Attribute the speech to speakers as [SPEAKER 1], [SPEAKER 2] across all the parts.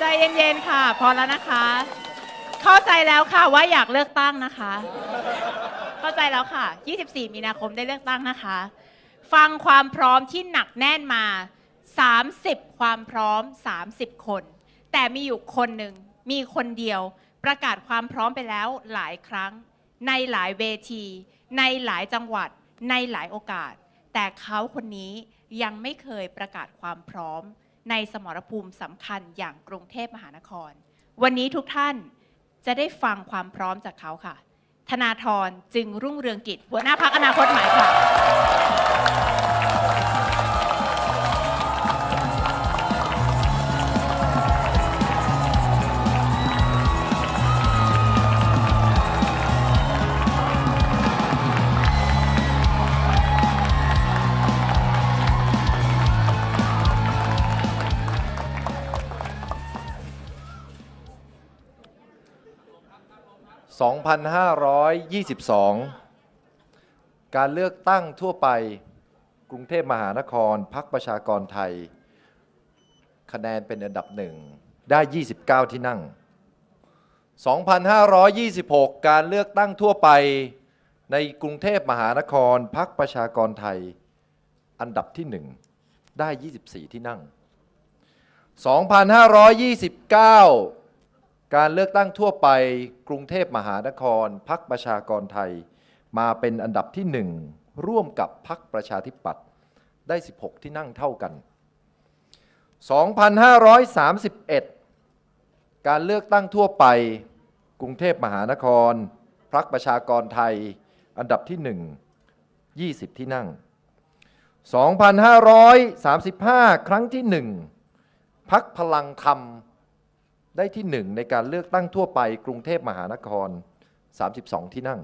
[SPEAKER 1] ใจเย็นๆค่ะ พอแล้วนะคะ เข้าใจแล้วค่ะว่าอยากเลือกตั้งนะคะ เข้าใจแล้วค่ะ 24 มีนาคมได้เลือกตั้งนะคะ ฟังความพร้อมที่หนักแน่นมา 30 ความพร้อม 30 คน แต่มีอยู่คนหนึ่งมีคนเดียวประกาศความพร้อมไปแล้วหลายครั้ง ในหลายเวที ในหลายจังหวัด ในหลายโอกาส แต่เขาคนนี้ยังไม่เคยประกาศความพร้อม ในสมรภูมิสำคัญอย่างกรุงเทพมหานคร วันนี้ทุกท่านจะได้ฟังความพร้อมจากเขาค่ะ ธนาธรจึงรุ่งเรืองกิจ หัวหน้าพักอนาคตใหม่ค่ะ
[SPEAKER 2] 2522 การเลือกตั้งทั่วไป กรุงเทพมหานครพักประชากรไทย คะแนนเป็นอันดับหนึ่งได้ 29 ที่นั่ง 2526 การเลือกตั้งทั่วไปในกรุงเทพมหานครพักประชากรไทย อันดับที่หนึ่งได้ 24 ที่นั่ง 2529 การเลือกตั้งทั่วไปกรุงเทพมหานครพักประชากรไทย มาเป็นอันดับที่หนึ่งร่วมกับพักประชาธิปัตย์ได้ 16 ที่นั่งเท่ากัน 2531 การเลือกตั้งทั่วไป กรุงเทพมหานครพักประชากรไทย อันดับที่ 1 20 ที่นั่ง 2535 ครั้งที่ 1พักพลังธรรม ได้ที่หนึ่งในการเลือกตั้งทั่วไปกรุงเทพมหานคร 32 ที่นั่ง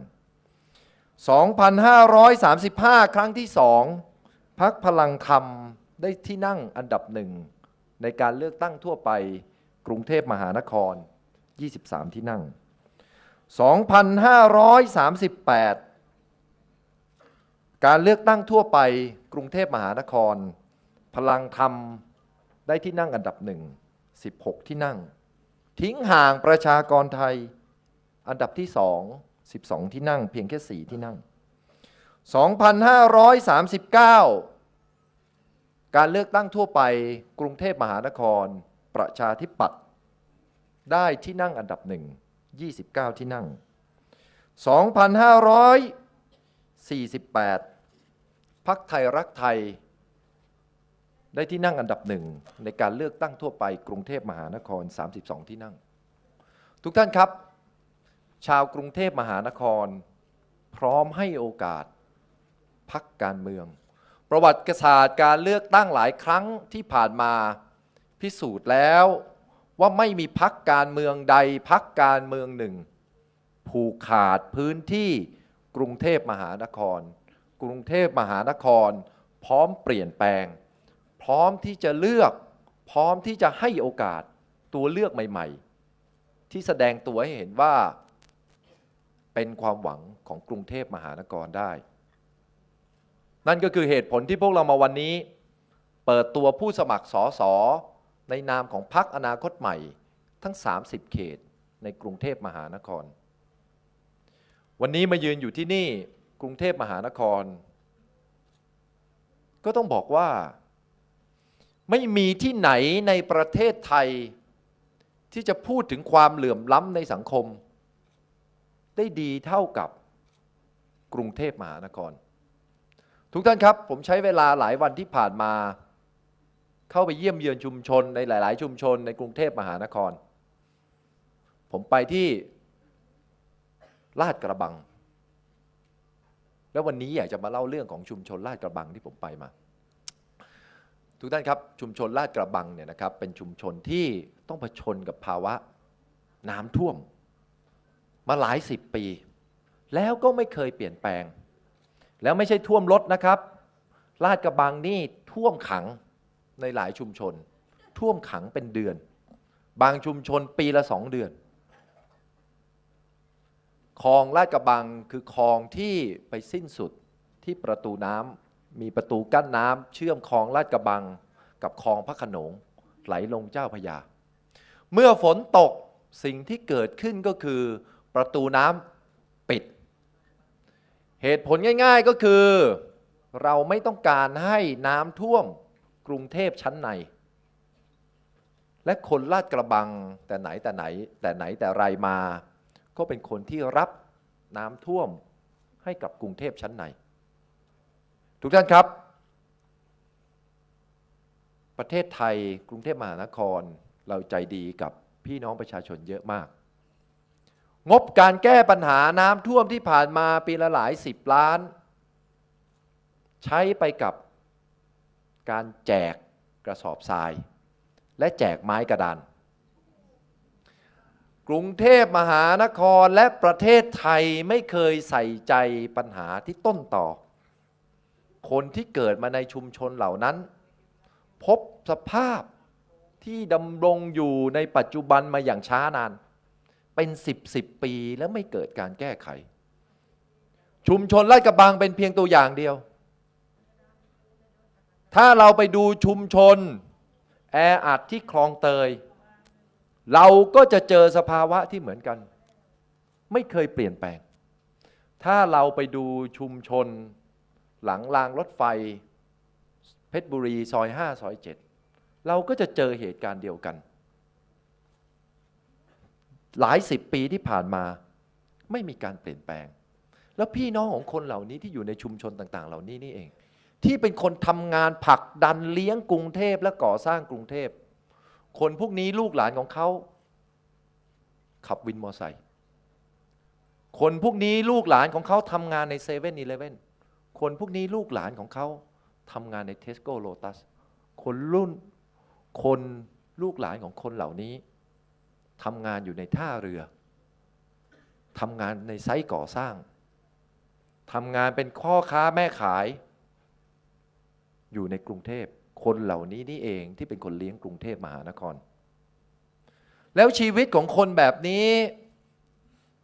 [SPEAKER 2] 2,535 ครั้งที่สองพักพลังธรรมได้ที่นั่งอันดับหนึ่งในการเลือกตั้งทั่วไปกรุงเทพมหานคร 23 ที่นั่ง 2,538 การเลือกตั้งทั่วไปกรุงเทพมหานคร พลังธรรมได้ที่นั่งอันดับหนึ่ง16 ที่นั่ง ทิ้งห่างประชากรไทย อันดับที่สอง12 ที่นั่ง เพียงแค่ 4 ที่นั่ง 2,539 การเลือกตั้งทั่วไปกรุงเทพมหานคร ประชาธิปัตย์ได้ที่นั่งอันดับหนึ่ง29 ที่นั่ง 2,548 พักไทยรักไทย ได้ที่นั่งอันดับหนึ่งในการเลือกตั้งทั่วไปกรุงเทพมหานคร 32 ที่นั่ง ทุกท่านครับ ชาวกรุงเทพมหานคร พร้อมให้โอกาสพักการเมือง ประวัติศาสตร์การเลือกตั้งหลายครั้งที่ผ่านมาพิสูจน์แล้วว่าไม่มีพักการเมืองใดพักการเมืองหนึ่ง ผูกขาดพื้นที่กรุงเทพมหานคร กรุงเทพมหานคร พร้อมเปลี่ยนแปลง พร้อมที่จะเลือก พร้อมที่จะให้โอกาสตัวเลือกใหม่ ๆ ที่แสดงตัวให้เห็นว่า เป็นความหวังของกรุงเทพมหานครได้ นั่นก็คือเหตุผลที่พวกเรามาวันนี้ เปิดตัวผู้สมัครสอสอในนามของพรรคอนาคตใหม่ทั้ง 30 เขตในกรุงเทพมหานคร วันนี้มายืนอยู่ที่นี่กรุงเทพมหานคร ก็ต้องบอกว่า ไม่มีที่ไหนในประเทศไทย ที่จะพูดถึงความเหลื่อมล้ำในสังคม ได้ดีเท่ากับกรุงเทพมหานคร ทุกท่านครับ ผมใช้เวลาหลายวันที่ผ่านมา เข้าไปเยี่ยมเยือนชุมชนในหลาย ๆ ชุมชนในกรุงเทพมหานคร ผมไปที่ลาดกระบัง แล้ววันนี้อยากจะมาเล่าเรื่องของชุมชนลาดกระบังที่ผมไปมา ทุกท่านครับชุมชนลาดกระบังเนี่ยนะครับเป็นชุมชนที่ต้องเผชิญกับภาวะน้ำท่วม มาหลายสิบปี แล้วก็ไม่เคยเปลี่ยนแปลง แล้วไม่ใช่ท่วมรถนะครับลาดกระบังนี่ท่วมขังในหลายชุมชน ท่วมขังเป็นเดือน บางชุมชนปีละสองเดือนคลองลาดกระบังคือคลองที่ไปสิ้นสุดที่ประตูน้ำ มีประตูกั้นน้ำเชื่อมคลองลาดกระบังกับคลองพระขนงไหลลงเจ้าพยา เมื่อฝนตกสิ่งที่เกิดขึ้นก็คือประตูน้ำปิด เหตุผลง่ายๆก็คือ เราไม่ต้องการให้น้ำท่วมกรุงเทพชั้นใน และคนลาดกระบังแต่ไหนแต่ไหนแต่ไหนแต่ไรมา ก็เป็นคนที่รับน้ำท่วมให้กับกรุงเทพชั้นใน ทุกท่านครับ ประเทศไทยกรุงเทพมหานครเราใจดีกับพี่น้องประชาชนเยอะมาก งบการแก้ปัญหาน้ำท่วมที่ผ่านมาปีละหลายสิบล้าน ใช้ไปกับการแจกกระสอบทราย และแจกไม้กระดาน กรุงเทพมหานครและประเทศไทยไม่เคยใส่ใจปัญหาที่ต้นต่อ คนที่เกิดมาในชุมชนเหล่านั้น พบสภาพที่ดำรงอยู่ในปัจจุบันมาอย่างช้านาน เป็นสิบสิบปีแล้วไม่เกิดการแก้ไข ชุมชนลาดกระบังเป็นเพียงตัวอย่างเดียว ถ้าเราไปดูชุมชน แออัดที่คลองเตย เราก็จะเจอสภาวะที่เหมือนกัน ไม่เคยเปลี่ยนแปลง ถ้าเราไปดูชุมชน หลังรางรถไฟ เพชรบุรีซอย5ซอย7เราก็จะเจอเหตุการณ์เดียวกัน หลายสิบปีที่ผ่านมาไม่มีการเปลี่ยนแปลง แล้วพี่น้องของคนเหล่านี้ที่อยู่ในชุมชนต่าง ๆ เหล่านี้นี่เอง ที่เป็นคนทำงานผลักดันเลี้ยงกรุงเทพและก่อสร้างกรุงเทพ คนพวกนี้ลูกหลานของเขาขับวินมอเตอร์ไซค์คนพวกนี้ลูกหลานของเขาทำงานในเซเว่นอีเลฟเว่น คนพวกนี้ลูกหลานของเขาทำงานในเทสโก้โลตัสคนรุ่นคนลูกหลานของคนเหล่านี้ทำงานอยู่ในท่าเรือทำงานในไซต์ก่อสร้างทำงานเป็นข้อค้าแม่ขาย อยู่ในกรุงเทพ คนเหล่านี้นี่เองที่เป็นคนเลี้ยงกรุงเทพมหานคร แล้วชีวิตของคนแบบนี้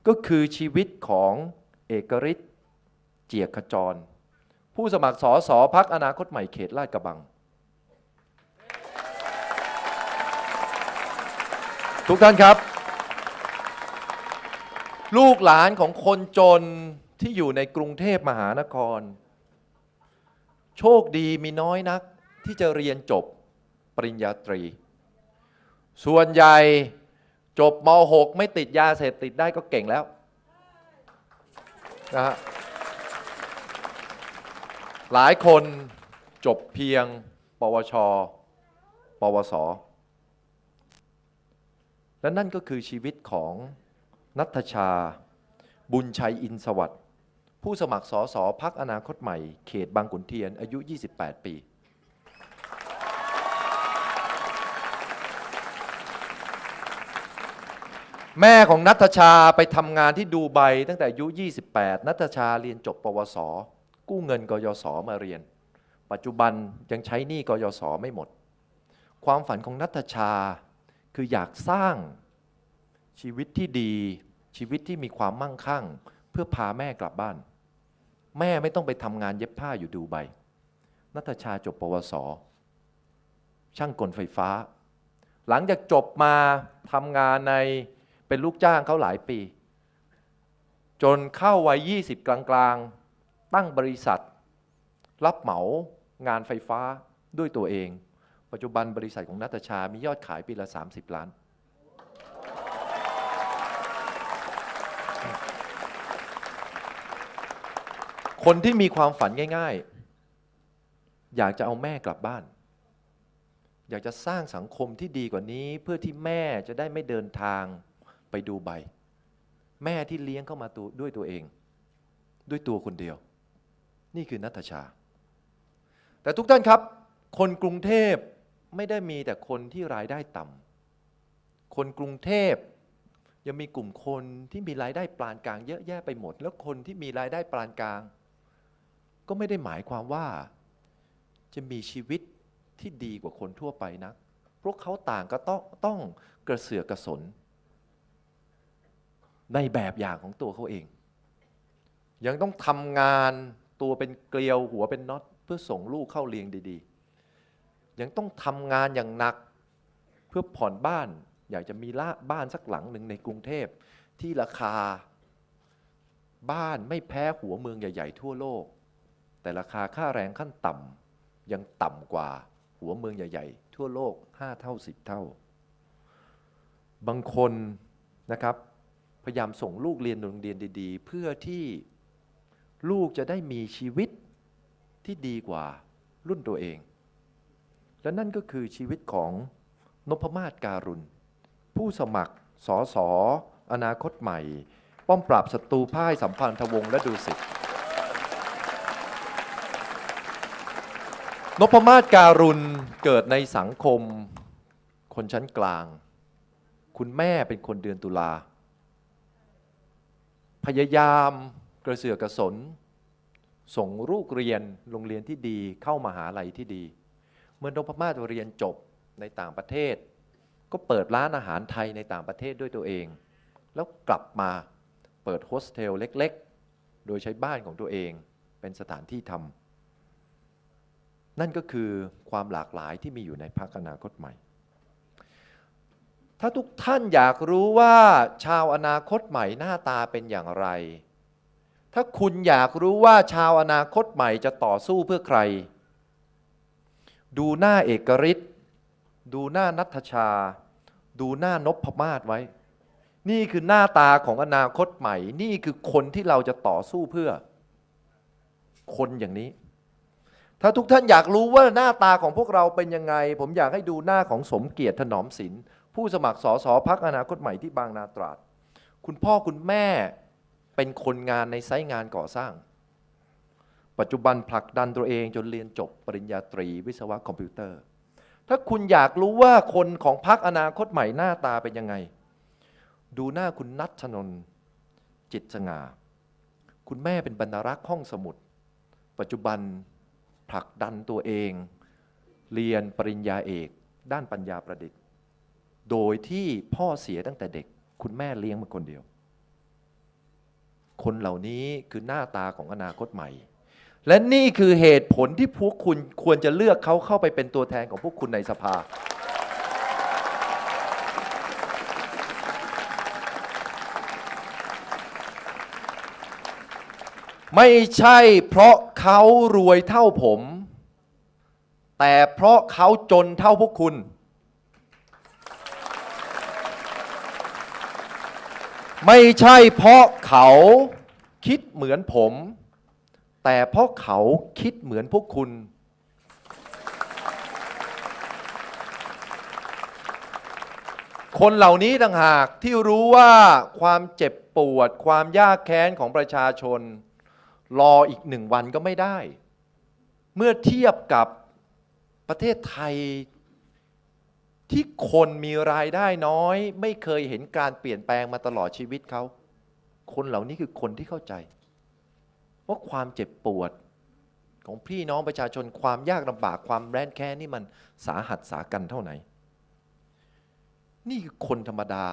[SPEAKER 2] ก็คือชีวิตของเอกฤทธิ์เจียกขจร ผู้สมัครสอสอพักอนาคตใหม่เขตลาดกระบัง ทุกท่านครับ ลูกหลานของคนจนที่อยู่ในกรุงเทพมหานคร โชคดีมีน้อยนักที่จะเรียนจบปริญญาตรี ส่วนใหญ่จบม .6 ไม่ติดยาเสพติดได้ก็เก่งแล้วนะฮะ หลายคนจบเพียง ปวช ปวส และนั่นก็คือชีวิตของนัทชา บุญชัยอินสวัสดิ์ผู้สมัครสอสอพักอนาคตใหม่ เขตบางขุนเทียน อายุ 28 ปี แม่ของนัทชาไปทำงานที่ดูไบตั้งแต่อายุ 28 นัทชาเรียนจบปวส กู้เงินกยศมาเรียน ปัจจุบันยังใช้หนี้กยศไม่หมด ความฝันของนัทชาคืออยากสร้างชีวิตที่ดีชีวิตที่มีความมั่งคั่ง เพื่อพาแม่กลับบ้าน แม่ไม่ต้องไปทำงานเย็บผ้าอยู่ดูไบนัทชาจบปวส ช่างกลไฟฟ้า หลังจากจบมาทำงานในเป็นลูกจ้างเขาหลายปี จนเข้าวัย 20 กลางๆ ตั้งบริษัท รับเหมางานไฟฟ้าด้วยตัวเอง ปัจจุบันบริษัทของนัตชา มียอดขายปีละ 30 ล้าน คนที่มีความฝันง่าย ๆ อยากจะเอาแม่กลับบ้าน อยากจะสร้างสังคมที่ดีกว่านี้เพื่อที่แม่จะได้ไม่เดินทางไปดูใบ แม่ที่เลี้ยงเข้ามาตัวด้วยตัวเอง ด้วยตัวคนเดียว นี่คือนัทชา แต่ทุกท่านครับ คนกรุงเทพไม่ได้มีแต่คนที่รายได้ต่ำคนกรุงเทพยังมีกลุ่มคนที่มีรายได้ปานกลางเยอะแยะไปหมด แล้วคนที่มีรายได้ปานกลาง ก็ไม่ได้หมายความว่าจะมีชีวิตที่ดีกว่าคนทั่วไปนะพวกเขาต่างก็ต้องต้องกระเสือกกระสน ในแบบอย่างของตัวเขาเอง ยังต้องทำงาน ตัวเป็นเกลียวหัวเป็นน็อตเพื่อส่งลูกเข้าเรียนดีๆ ยังต้องทำงานอย่างหนักเพื่อผ่อนบ้าน อยากจะมีละบ้านสักหลังหนึ่งในกรุงเทพที่ราคา บ้านไม่แพ้หัวเมืองใหญ่ ๆ ทั่วโลก แต่ราคาค่าแรงขั้นต่ำยังต่ำกว่าหัวเมืองใหญ่ ๆ ทั่วโลก 5 เท่า 10 เท่า บางคนนะครับพยายามส่งลูกเรียนโรงเรียนดี ๆ เพื่อที่ ลูกจะได้มีชีวิตที่ดีกว่ารุ่นตัวเอง และนั่นก็คือชีวิตของนพมาศการุณ ผู้สมัครสอสออนาคตใหม่ ป้อมปราบศัตรูพ่ายสัมพันธวงศ์และดูสิทธิ์นพมาศการุณเกิดในสังคม คนชั้นกลาง คุณแม่เป็นคนเดือนตุลา พยายาม กระเสือกกระสน ส่งลูกเรียนโรงเรียนที่ดีเข้ามาหาลัยที่ดี เมื่อนพมาศเรียนจบในต่างประเทศ ก็เปิดร้านอาหารไทยในต่างประเทศด้วยตัวเอง แล้วกลับมาเปิดโฮสเทลเล็กๆ โดยใช้บ้านของตัวเองเป็นสถานที่ทำนั่นก็คือความหลากหลายที่มีอยู่ในพรรคอนาคตใหม่ ถ้าทุกท่านอยากรู้ว่าชาวอนาคตใหม่หน้าตาเป็นอย่างไร ถ้าคุณอยากรู้ว่าชาวอนาคตใหม่จะต่อสู้เพื่อใคร ดูหน้าเอกฤทธิ์ดูหน้านัทชา ดูหน้านพมาศไว้ นี่คือหน้าตาของอนาคตใหม่ นี่คือคนที่เราจะต่อสู้เพื่อ คนอย่างนี้ ถ้าทุกท่านอยากรู้ว่าหน้าตาของพวกเราเป็นยังไง ผมอยากให้ดูหน้าของสมเกียรติถนอมศิลป์ผู้สมัครสอสอพักอนาคตใหม่ที่บางนาตราด คุณพ่อคุณแม่ เป็นคนงานในไซต์งานก่อสร้าง ปัจจุบันผลักดันตัวเองจนเรียนจบปริญญาตรีวิศวะคอมพิวเตอร์ ถ้าคุณอยากรู้ว่าคนของพักอนาคตใหม่หน้าตาเป็นยังไง ดูหน้าคุณนัทชนน จิตสง่า คุณแม่เป็นบรรณารักษ์ห้องสมุด ปัจจุบันผลักดันตัวเอง เรียนปริญญาเอก ด้านปัญญาประดิษฐ์ โดยที่พ่อเสียตั้งแต่เด็ก คุณแม่เลี้ยงมาคนเดียว คนเหล่านี้คือหน้าตาของอนาคตใหม่ และนี่คือเหตุผลที่พวกคุณควรจะเลือกเขาเข้าไปเป็นตัวแทนของพวกคุณในสภา ไม่ใช่เพราะเขารวยเท่าผม แต่เพราะเขาจนเท่าพวกคุณ ไม่ใช่เพราะเขาคิดเหมือนผม แต่เพราะเขาคิดเหมือนพวกคุณ คนเหล่านี้ต่างหากที่รู้ว่าความเจ็บปวด ความยากแค้นของประชาชน รออีกหนึ่งวันก็ไม่ได้ เมื่อเทียบกับประเทศไทย ที่คนมีรายได้น้อย ไม่เคยเห็นการเปลี่ยนแปลงมาตลอดชีวิตเขา คนเหล่านี้คือคนที่เข้าใจ ว่าความเจ็บปวดของพี่น้องประชาชนความยากลำบากความแร้นแค้นนี่มันสาหัสสากันเท่าไหน นี่คือคนธรรมดา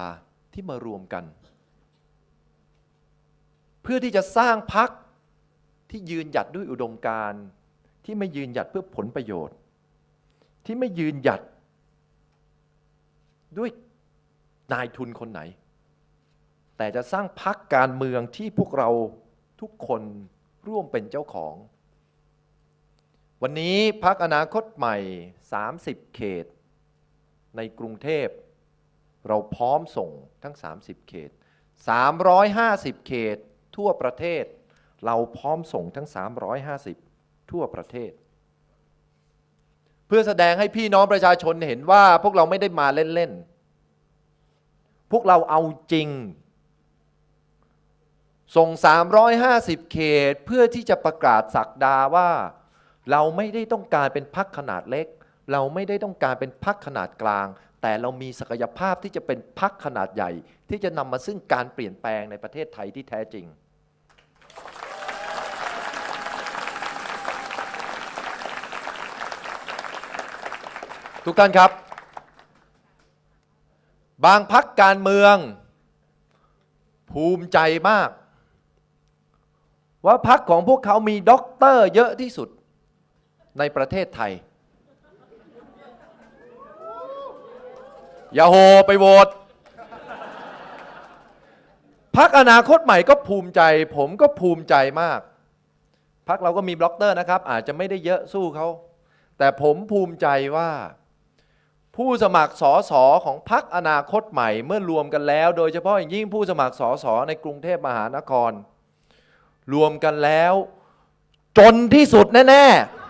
[SPEAKER 2] ที่มารวมกัน เพื่อที่จะสร้างพักที่ยืนหยัดด้วยอุดมการณ์ที่ไม่ยืนหยัดเพื่อผลประโยชน์ ที่ไม่ยืนหยัด ด้วยนายทุนคนไหน แต่จะสร้างพักการเมืองที่พวกเราทุกคนร่วมเป็นเจ้าของ วันนี้พักอนาคตใหม่ 30 เขต ในกรุงเทพ เราพร้อมส่งทั้ง 30 เขต 350 เขตทั่วประเทศ เราพร้อมส่งทั้ง 350 ทั่วประเทศ เพื่อแสดงให้พี่น้องประชาชนเห็นว่าพวกเราไม่ได้มาเล่นๆ พวกเราเอาจริง ส่ง 350 เขตเพื่อที่จะประกาศสักดาว่า เราไม่ได้ต้องการเป็นพักขนาดเล็ก เราไม่ได้ต้องการเป็นพักขนาดกลาง แต่เรามีศักยภาพที่จะเป็นพักขนาดใหญ่ ที่จะนำมาซึ่งการเปลี่ยนแปลงในประเทศไทยที่แท้จริง ทุกท่านครับ บางพักการเมือง ภูมิใจมาก ว่าพักของพวกเขามีด็อกเตอร์เยอะที่สุดในประเทศไทย อย่าโหไปโหวตพักอนาคตใหม่ก็ภูมิใจ ผมก็ภูมิใจมาก พักเราก็มีบล็อกเตอร์นะครับ อาจจะไม่ได้เยอะสู้เขา แต่ผมภูมิใจว่า ผู้สมัครสอสอของพักอนาคตใหม่เมื่อรวมกันแล้ว โดยเฉพาะอย่างยิ่งผู้สมัครสอสอในกรุงเทพมหานคร รวมกันแล้ว จนที่สุดแน่ๆ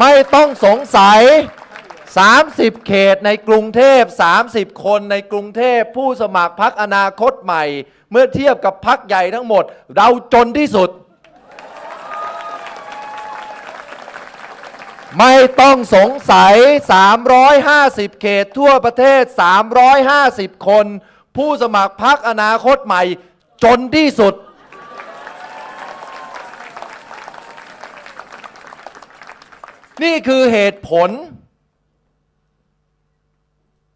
[SPEAKER 2] ไม่ต้องสงสัย 30 เขตในกรุงเทพ 30 คนในกรุงเทพผู้สมัครพักอนาคตใหม่ เมื่อเทียบกับพักใหญ่ทั้งหมด เราจนที่สุด ไม่ต้องสงสัย 350 เขตทั่วประเทศ 350 คน ผู้สมัครพักอนาคตใหม่ จนที่สุด นี่คือเหตุผล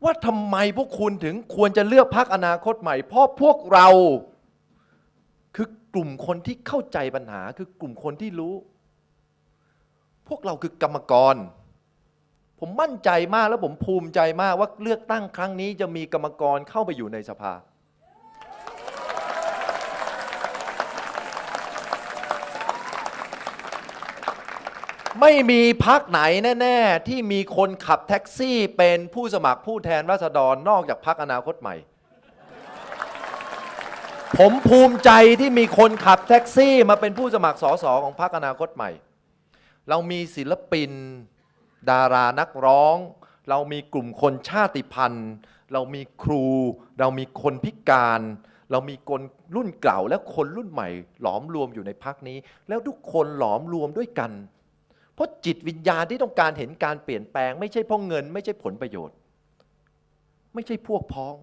[SPEAKER 2] ว่าทำไมพวกคุณถึงควรจะเลือกพักอนาคตใหม่ เพราะพวกเรา คือกลุ่มคนที่เข้าใจปัญหา คือกลุ่มคนที่รู้ พวกเราคือกรรมกร ผมมั่นใจมากและผมภูมิใจมากว่าเลือกตั้งครั้งนี้จะมีกรรมกรเข้าไปอยู่ในสภา ไม่มีพักไหนแน่ ๆ ที่มีคนขับแท็กซี่เป็นผู้สมัครผู้แทนราษฎรนอกจากพักอนาคตใหม่ผมภูมิใจที่มีคนขับแท็กซี่มาเป็นผู้สมัครสอสอของพักอนาคตใหม่ เรามีศิลปิน ดารานักร้อง เรามีกลุ่มคนชาติพันธุ์ เรามีครู เรามีคนพิการ เรามีคนรุ่นเก่าและคนรุ่นใหม่ หลอมรวมอยู่ในพักนี้ แล้วทุกคนหลอมรวมด้วยกัน เพราะจิตวิญญาณที่ต้องการเห็นการเปลี่ยนแปลง ไม่ใช่เพราะเงิน ไม่ใช่ผลประโยชน์ ไม่ใช่พวกพ้อง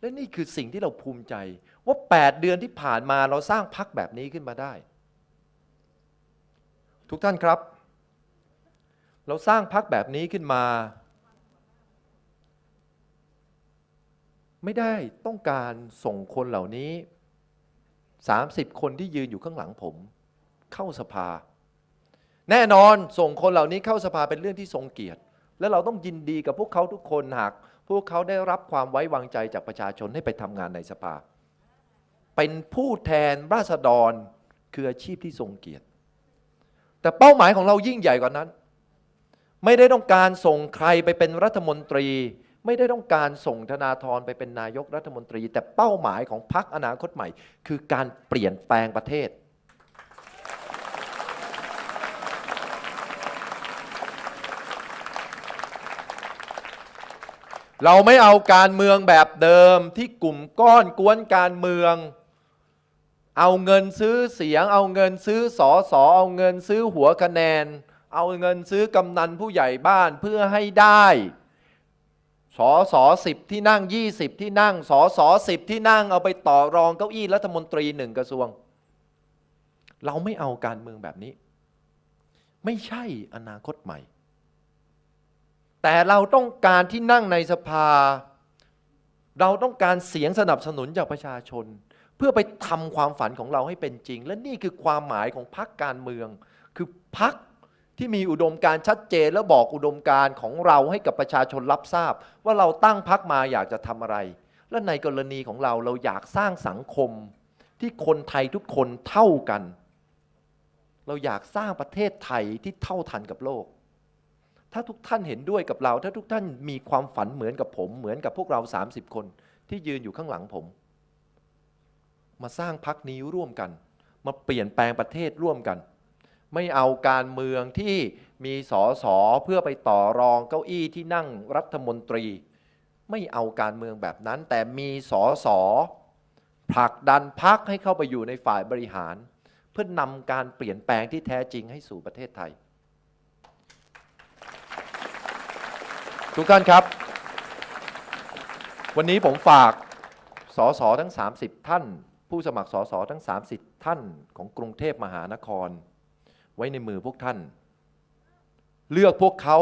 [SPEAKER 2] และนี่คือสิ่งที่เราภูมิใจ ว่า 8 เดือนที่ผ่านมาเราสร้างพักแบบนี้ขึ้นมาได้ ทุกท่านครับ เราสร้างพักแบบนี้ขึ้นมา ไม่ได้ต้องการส่งคนเหล่านี้ 30 คนที่ยืนอยู่ข้างหลังผม เข้าสภา แน่นอนส่งคนเหล่านี้เข้าสภาเป็นเรื่องที่ทรงเกียรติ และเราต้องยินดีกับพวกเขาทุกคนหากพวกเขาได้รับความไว้วางใจจากประชาชนให้ไปทำงานในสภา เป็นผู้แทนราษฎรคืออาชีพที่ทรงเกียรติ แต่เป้าหมายของเรายิ่งใหญ่กว่านั้น ไม่ได้ต้องการส่งใครไปเป็นรัฐมนตรี ไม่ได้ต้องการส่งธนาธรไปเป็นนายกรัฐมนตรี แต่เป้าหมายของพรรคอนาคตใหม่ คือการเปลี่ยนแปลงประเทศ เราไม่เอาการเมืองแบบเดิมที่กลุ่มก้อนกวนการเมือง เอาเงินซื้อเสียง เอาเงินซื้อสอสอเอาเงินซื้อหัวคะแนน เอาเงินซื้อกำนันผู้ใหญ่บ้านเพื่อให้ได้สอสอสิบที่นั่งยี่สิบที่นั่งสอสอสิบที่นั่งเอาไปต่อรองเก้าอี้รัฐมนตรีหนึ่งกระทรวง เราไม่เอาการเมืองแบบนี้ ไม่ใช่อนาคตใหม่ แต่เราต้องการที่นั่งในสภา เราต้องการเสียงสนับสนุนจากประชาชน เพื่อไปทำความฝันของเราให้เป็นจริง และนี่คือความหมายของพรรคการเมือง คือพรรคที่มีอุดมการชัดเจนและบอกอุดมการของเราให้กับประชาชนรับทราบ ว่าเราตั้งพรรคมาอยากจะทำอะไร และในกรณีของเราเราอยากสร้างสังคม ที่คนไทยทุกคนเท่ากัน เราอยากสร้างประเทศไทยที่เท่าทันกับโลก ถ้าทุกท่านเห็นด้วยกับเรา ถ้าทุกท่านมีความฝันเหมือนกับผม เหมือนกับพวกเรา 30 คนที่ยืนอยู่ข้างหลังผม มาสร้างพักนี้ร่วมกัน มาเปลี่ยนแปลงประเทศร่วมกัน ไม่เอาการเมืองที่มีสอสอเพื่อไปต่อรองเก้าอี้ที่นั่งรัฐมนตรี ไม่เอาการเมืองแบบนั้น แต่มีสอสอผลักดันพักให้เข้าไปอยู่ในฝ่ายบริหาร เพื่อนำการเปลี่ยนแปลงที่แท้จริงให้สู่ประเทศไทย ทุกท่านครับ วันนี้ผมฝากสอสอทั้ง 30 ท่าน ผู้สมัครสสทั้ง 30 ท่านของกรุงเทพมหานคร ไว้ในมือพวกท่าน เลือกพวกเขา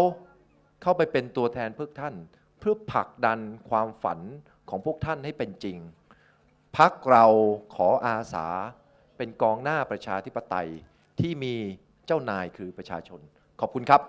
[SPEAKER 2] เข้าไปเป็นตัวแทนพวกท่าน เพื่อผลักดันความฝันของพวกท่านให้เป็นจริงพักเราขออาสาเป็นกองหน้าประชาธิปไตยที่มีเจ้านายคือประชาชน ขอบคุณครับ